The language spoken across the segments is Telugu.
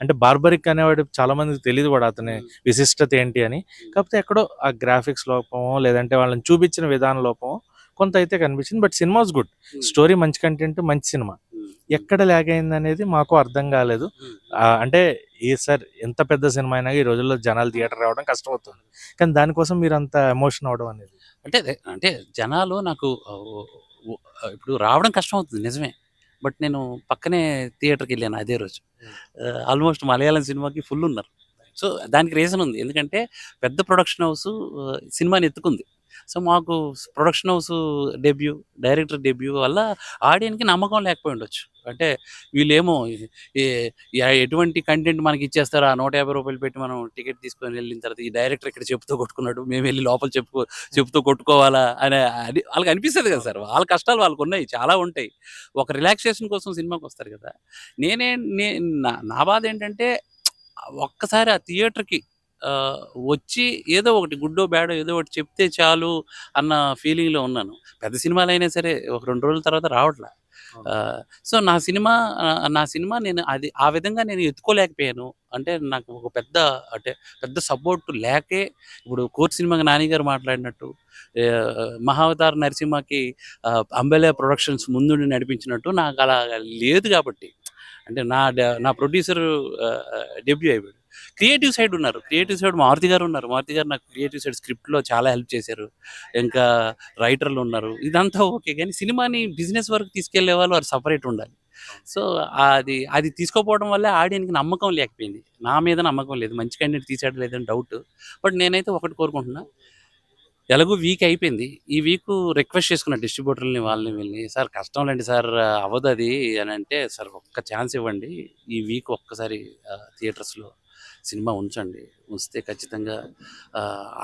అంటే బార్బరిక్ అనేవాడు చాలా మందికి తెలియదు కూడా అతని విశిష్టత ఏంటి అని. కాకపోతే ఎక్కడో ఆ గ్రాఫిక్స్ లోపమో లేదంటే వాళ్ళని చూపించిన విధాన లోపమో కొంత అయితే కనిపించింది. But cinema was good. Story మంచి కంటెంట్ మంచి సినిమా. ఎక్కడ ల్యాగ్ అయింది అనేది మాకు అర్థం కాలేదు. అంటే ఏ సార్ ఎంత పెద్ద సినిమా అయినా ఈ రోజుల్లో జనాలు థియేటర్ రావడం కష్టమవుతుంది. కానీ దానికోసం మీరు అంత ఎమోషన్ అవడం అనేది. అంటే అంటే జనాలు నాకు ఇప్పుడు రావడం కష్టం అవుతుంది నిజమే. బట్ నేను పక్కనే థియేటర్కి వెళ్ళాను అదే రోజు. ఆల్మోస్ట్ మలయాళం సినిమాకి ఫుల్ ఉన్నారు. సో దానికి రీజన్ ఉంది. ఎందుకంటే పెద్ద ప్రొడక్షన్ హౌస్ సినిమాని ఎత్తుకుంది. సో మాకు production house debut director debut వల్ల ఆడియన్కి నమ్మకం లేకపోయి ఉండొచ్చు. అంటే వీళ్ళేమో ఎటువంటి కంటెంట్ మనకి ఇచ్చేస్తారో ఆ నూట యాభై రూపాయలు పెట్టి మనం టికెట్ తీసుకొని వెళ్ళిన తర్వాత ఈ డైరెక్టర్ ఇక్కడ చెప్తూ కొట్టుకున్నాడు మేము వెళ్ళి లోపల చెప్పుకో చెప్తూ కొట్టుకోవాలా అనే అది వాళ్ళకి అనిపిస్తుంది కదా సార్. వాళ్ళ కష్టాలు వాళ్ళకు ఉన్నాయి చాలా ఉంటాయి. ఒక రిలాక్సేషన్ కోసం సినిమాకి వస్తారు కదా. నేనే నే నా- నా బాధ ఏంటంటే ఒక్కసారి ఆ థియేటర్కి వచ్చి ఏదో ఒకటి గుడ్డో బ్యాడో ఏదో ఒకటి చెప్తే చాలు అన్న ఫీలింగ్లో ఉన్నాను. పెద్ద సినిమాలు అయినా సరే ఒక రెండు రోజుల తర్వాత రావట్లే. సో నా సినిమా నా సినిమా నేను అది ఆ విధంగా నేను ఎత్తుకోలేకపోయాను. అంటే నాకు ఒక పెద్ద అంటే పెద్ద సపోర్ట్ లేకే ఇప్పుడు కోర్ట్ సినిమాకి నాని గారు మాట్లాడినట్టు మహావతార్ నరసింహకి అంబెలే ప్రొడక్షన్స్ ముందుండి నడిపించినట్టు నాకు అలా లేదు కాబట్టి. అంటే నా నా ప్రొడ్యూసర్ డెబ్యూ అయిపోయాడు. క్రియేటివ్ సైడ్ ఉన్నారు. క్రియేటివ్ సైడ్ మారుతి గారు ఉన్నారు. మారుతి గారు నాకు క్రియేటివ్ సైడ్ స్క్రిప్ట్లో చాలా హెల్ప్ చేశారు. ఇంకా రైటర్లు ఉన్నారు. ఇదంతా ఓకే. కానీ సినిమాని బిజినెస్ వరకు తీసుకెళ్ళే వాళ్ళు వారు సపరేట్ ఉండాలి. సో అది అది తీసుకోపోవడం వల్ల ఆడియన్కి నమ్మకం లేకపోయింది. నా మీద నమ్మకం లేదు. మంచి కంటెంట్ తీసాడు లేదని డౌట్ బట్ నేనైతే ఒకటి కోరుకుంటున్నా. ఎలాగో వీక్ అయిపోయింది. ఈ వీక్ రిక్వెస్ట్ చేసుకున్న డిస్ట్రిబ్యూటర్ని వాళ్ళని వెళ్ళి సార్ కష్టం లేండి సార్ అవ్వదు అది అని అంటే సార్ ఒక్క ఛాన్స్ ఇవ్వండి. ఈ వీక్ ఒక్కసారి థియేటర్స్లో సినిమా ఉంచండి. ఉంచితే ఖచ్చితంగా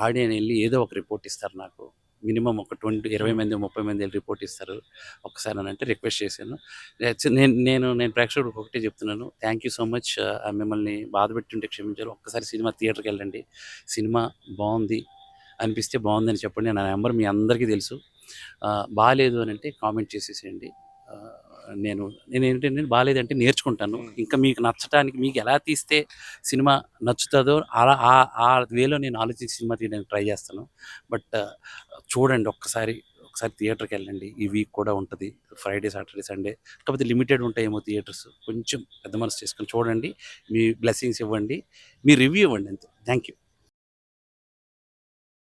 ఆడియన్ వెళ్ళి ఏదో ఒక రిపోర్ట్ ఇస్తారు నాకు. మినిమం ఒక ట్వంటీ ఇరవై మంది ముప్పై మంది వెళ్ళి రిపోర్ట్ ఇస్తారు. ఒకసారి అని అంటే రిక్వెస్ట్ చేశాను. నేను నేను నేను ప్రేక్షకుడికి ఒకటే చెప్తున్నాను. Thank you so much. మిమ్మల్ని బాధ పెట్టుంటే క్షమించారు ఒక్కసారి సినిమా థియేటర్కి వెళ్ళండి. సినిమా బాగుంది. అనిపిస్తే బాగుందని చెప్పండి. నా నెంబర్ మీ అందరికీ తెలుసు. బాగాలేదు అని అంటే కామెంట్ చేసేసేయండి. నేను నేను ఏంటంటే బాగాలేదంటే నేర్చుకుంటాను ఇంకా మీకు నచ్చడానికి మీకు ఎలా తీస్తే సినిమా నచ్చుతుందో అలా ఆ- ఆ వేలో నేను ఆలోచించి సినిమా తీయడానికి ట్రై చేస్తాను. బట్ చూడండి ఒక్కసారి ఒకసారి థియేటర్కి వెళ్ళండి. ఈ వీక్ కూడా ఉంటుంది. Friday Saturday Sunday. కాకపోతే లిమిటెడ్ ఉంటాయేమో థియేటర్స్. కొంచెం పెద్ద మనసు చేసుకొని చూడండి. మీ బ్లెస్సింగ్స్ ఇవ్వండి. మీ రివ్యూ ఇవ్వండి అంతే. Thank you